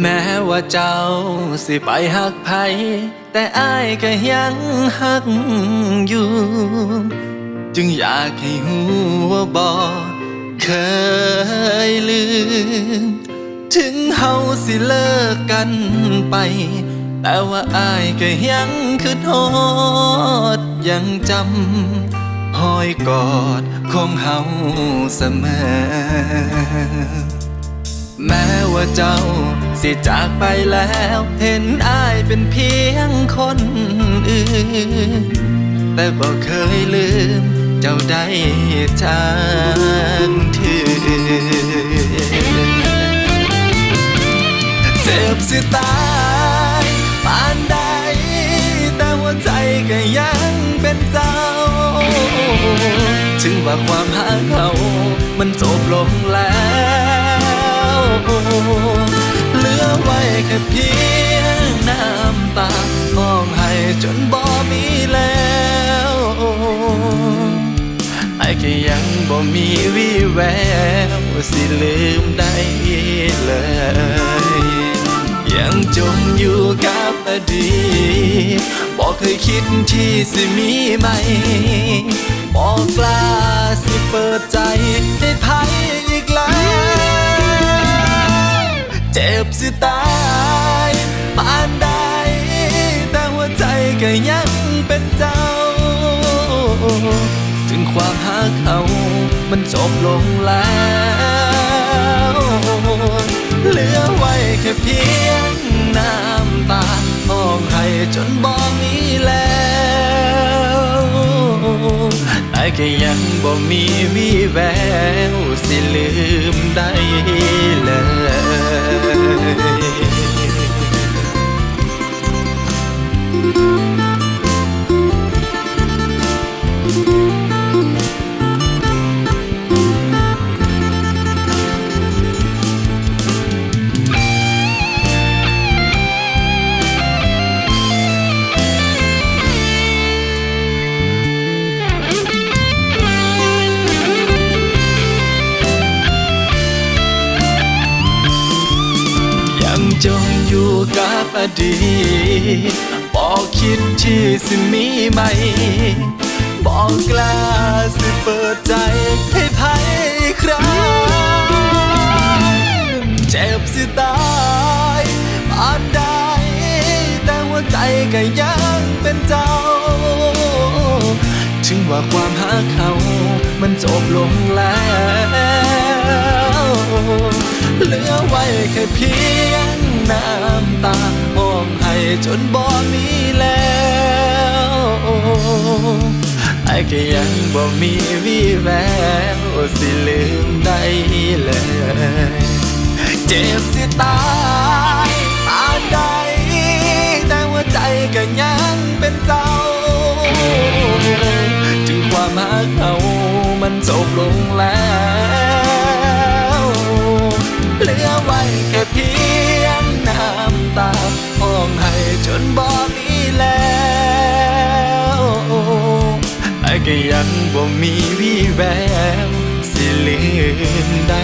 แม้ว่าเจ้าสิไปหักไผแต่อ้ายก็ยังหักอยู่ จึงอยากให้หูว่าบ่เคยลืม ถึงเฮาสิเลิกกันไป แต่ว่าอ้ายก็ยังคือทอดยังจำหอยกอดของเฮาเสมอ แม้ว่าเจ้าสิจากไปแล้ว เห็นอายเป็นเพียงคนอื่น แต่บอกเคยลืม เจ้าได้ทางถือเจ็บสิตายปานใด แต่ว่าใจก็ยังเป็นเจ้า ถึงว่าความหาเขา มันจบลงแล้ว เหลือไว้แค่เพียงน้ำตามองให้จนบ่มีแล้วไอ้ก็ยังบ่มีวี่แววสิลืมได้เลย ยังจมอยู่กับอดีตบอกเคยคิดที่สิมีไหมบอกกล้าสิเปิดใจให้ไพ เจ็บสิตายปานใดแต่หัวใจก็ยังเป็นเจ้า ถึงความหาเขา มันจบลงแล้ว เหลือไว้แค่เพียงน้ำตามองให้จนบ่มีแล้วแต่ก็ยังบ่มีวี่แววสิลืมได้เลย ยั จมอยู่กับอดีตบอกคิดที่สิมีไหมบอกกล้าสิเปิดใจให้ไพ่ครั้งเจ็บสิตายปานใดแต่หัวใจก็ยังเป็นเจ้า ถึงว่าความหาเขามันจบลงแล้ว เหลือไว้แค่เพียง จนบ่มีแล้วไอ้ก็ยังบ่มีวี่แววสิลืมได้เลย เจ็บสิตายปาใดแต่หัวใจก็ยังเป็นเจ้าถึงความหาเขามันจบลงแล้วเหลือไว้แค่เพียงน้ำตา จนบ่มีแล้วไอ้ก็ยังบ่มีวี่แววสิลืมได้